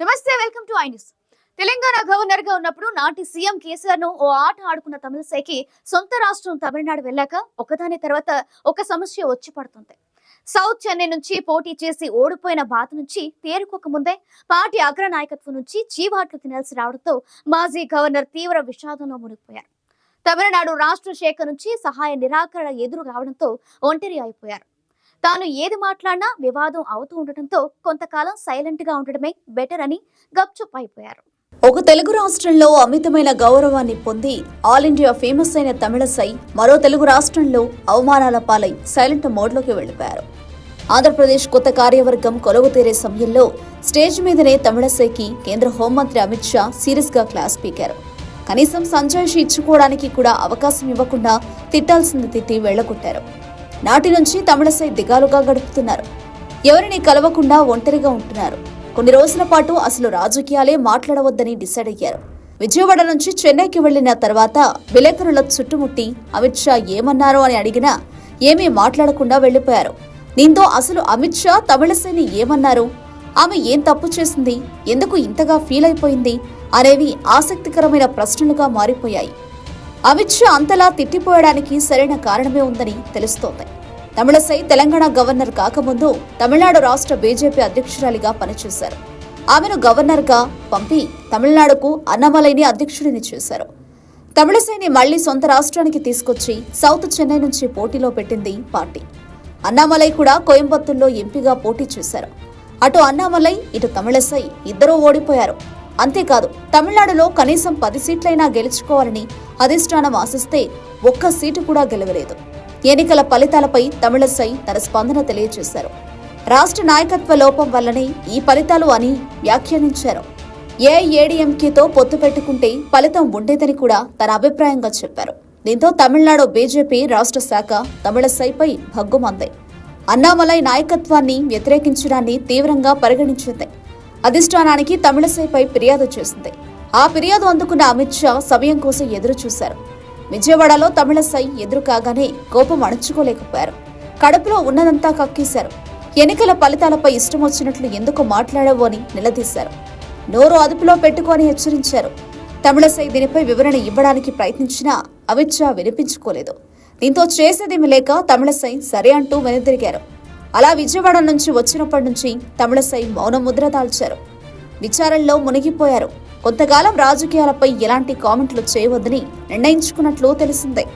నమస్తే welcome to I news. Telangana గవర్నర్గా ఉన్నప్పుడు నాటి సీఎం కేసీఆర్ను ఓ ఆట ఆడుకున్న తమిళసైకి సొంత రాష్ట్రం తమిళనాడు వెళ్ళాక ఒకదాని తర్వాత ఒక సమస్య వచ్చి పడుతుంది. సౌత్ చెన్నై నుంచి పోటీ చేసి ఓడిపోయిన బాధ నుంచి తేరుకోక ముందే పార్టీ అగ్ర నాయకత్వం నుంచి చీవాట్లు తినాల్సి రావడంతో మాజీ గవర్నర్ తీవ్ర విషాదంలో మునిగిపోయారు. తమిళనాడు రాష్ట్ర శాఖ నుంచి సహాయ నిరాకరణ ఎదురు రావడంతో ఒంటరి అయిపోయారు. తాను ఏది మాట్లాడినా వివాదం అవుతూ ఉండటంతో కొంతకాలం సైలెంట్గా ఉండడమే బెటర్ అని గప్చుప్ అయిపోయారు. ఒక తెలుగు రాష్ట్రంలో అమితమైన గౌరవాన్ని పొంది ఆల్ ఇండియా ఫేమస్ అయిన తమిళసై మరో తెలుగు రాష్ట్రంలో అవమానాల పాలై సైలెంట్ మోడ్లోకి వెళ్ళిపోయారు. ఆంధ్రప్రదేశ్ కొత్త కార్యవర్గం కొలువు తీరే సమయంలో స్టేజ్ మీదనే తమిళసైకి కేంద్ర హోంమంత్రి అమిత్ షా సీరియస్గా క్లాస్ పీకారు. కనీసం సంజాయిషి ఇచ్చుకోవడానికి కూడా అవకాశం ఇవ్వకుండా తిట్టాల్సింది తిట్టి వెళ్ళగొట్టారు నాటి నుంచి తమిళసై దిగాలుగా గడుపుతున్నారు. ఎవరిని కలవకుండా ఒంటరిగా ఉంటున్నారు. కొన్ని రోజుల పాటు అసలు రాజకీయాలే మాట్లాడవద్దని డిసైడ్ అయ్యారు. విజయవాడ నుంచి చెన్నైకి వెళ్ళిన తర్వాత విలేకరుల చుట్టుముట్టి అమిత్ షా ఏమన్నారో అని అడిగినా ఏమీ మాట్లాడకుండా వెళ్ళిపోయారు దీంతో అసలు అమిత్ షా తమిళసేని ఏమన్నారు? ఆమె ఏం తప్పు చేసింది? ఎందుకు ఇంతగా ఫీల్ అయిపోయింది? అనేవి ఆసక్తికరమైన ప్రశ్నలుగా మారిపోయాయి. అమిత్ షా అంతలా తిట్టిపోయడానికి సరైన కారణమే ఉందని తెలుస్తోంది. తమిళసై తెలంగాణ గవర్నర్ కాకముందు తమిళనాడు రాష్ట్ర బీజేపీ అధ్యక్షురాలిగా పనిచేశారు. ఆమెను గవర్నర్గా పంపి తమిళనాడుకు అన్నమలైని అధ్యక్షుడిని చేశారు. తమిళసైని మళ్ళీ సొంత రాష్ట్రానికి తీసుకొచ్చి సౌత్ చెన్నై నుంచి పోటీలో పెట్టింది పార్టీ. అన్నామలై కూడా కోయంబత్తూర్లో ఎంపీగా పోటీ చేశారు. అటు అన్నామలై ఇటు తమిళసై ఇద్దరూ ఓడిపోయారు. అంతేకాదు తమిళనాడులో కనీసం పది సీట్లైనా గెలుచుకోవాలని అధిష్టానం ఆశిస్తే ఒక్క సీటు కూడా గెలవలేదు. ఎన్నికల ఫలితాలపై తమిళసై తన స్పందన తెలియజేశారు. రాష్ట్ర నాయకత్వ లోపం వల్లనే ఈ ఫలితాలు అని వ్యాఖ్యానించారు. ఏఐఏడీఎంకేతో పొత్తు పెట్టుకుంటే ఫలితం ఉండేదని కూడా తన అభిప్రాయంగా చెప్పారు. దీంతో తమిళనాడు బీజేపీ రాష్ట్ర శాఖ తమిళసైపై భగ్గుమంది. అన్నామలై నాయకత్వాన్ని వ్యతిరేకించడాన్ని తీవ్రంగా పరిగణించింది. అధిష్టానానికి తమిళసైపై ఫిర్యాదు చేసింది. ఆ ఫిర్యాదు అందుకున్న అమిత్ షా సమయం కోసం ఎదురు చూశారు విజయవాడలో తమిళసై ఎదురు కాగానే కోపం అణుచుకోలేకపోయారు. కడుపులో ఉన్నదంతా కక్కేశారు. ఎన్నికల ఫలితాలపై ఇష్టం వచ్చినట్లు ఎందుకు మాట్లాడవు అని నిలదీశారు. నోరు అదుపులో పెట్టుకొని హెచ్చరించారు. తమిళసై దీనిపై వివరణ ఇవ్వడానికి ప్రయత్నించినా అమిత్ షా వినిపించుకోలేదు. దీంతో చేసేదేమి లేక తమిళసై సరే అంటూ వెనుదిరిగారు. అలా విజయవాడ నుంచి వచ్చినప్పటి నుంచి తమిళసై మౌన ముద్ర దాల్చారు. విచారణలో మునిగిపోయారు. కొంతకాలం రాజకీయాలపై ఎలాంటి కామెంట్లు చేయవద్దని నిర్ణయించుకున్నట్లు తెలిసిందే.